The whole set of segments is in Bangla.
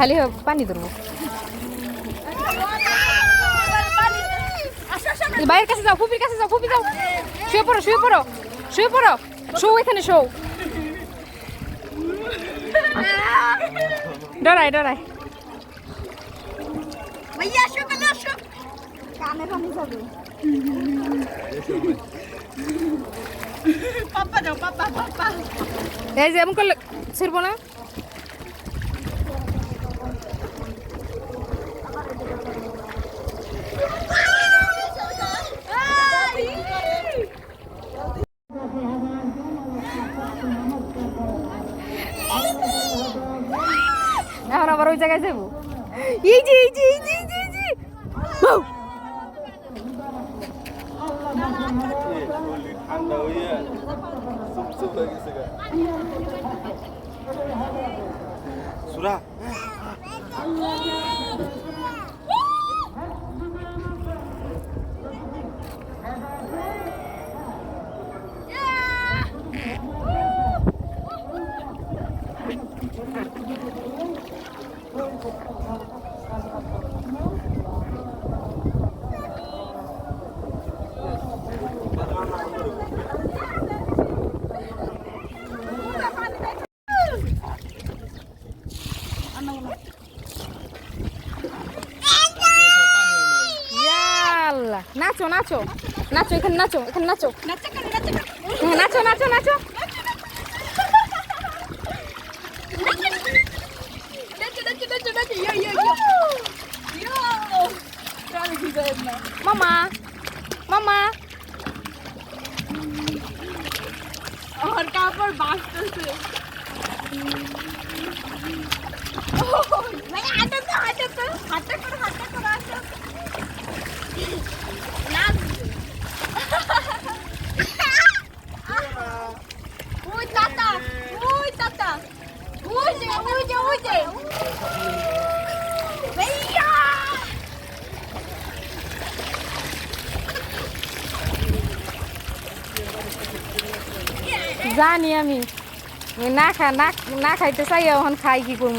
খালি হবে পানি ধরবো। বাইরের কাছে যাও ফুপির কাছে যাও ফুপি যাও। শুয়ে পড়ো শুয়ে পড়ো শুয়ে পড়ো। শো এখানে শো ডরাই ডরাই। এই যে এমন করলে ছিড়বো না এখন আবার ওই জায়গায় যাব? এই যে সুরা। নাচো নাচো নাচো এখানে নাচো এখানে নাচো নাচা কালে নাচা কালে হ্যাঁ, নাচো নাচো নাচো নাচো নাচো নাচো নাচো ইয়ো ইয়ো ইয়ো ইয়ো কালে কি যায় না মামা মামা জানি আমি। না খা না না খাইতে চাই এখন খাই কি করব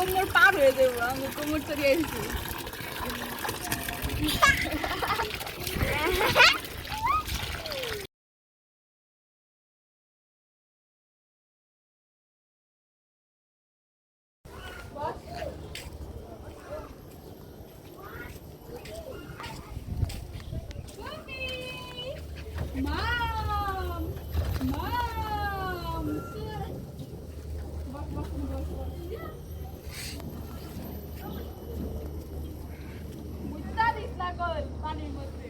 কোমর পার হয়ে যাব আমি কোমর চড়িয়ে এসেছি পানির মধ্যে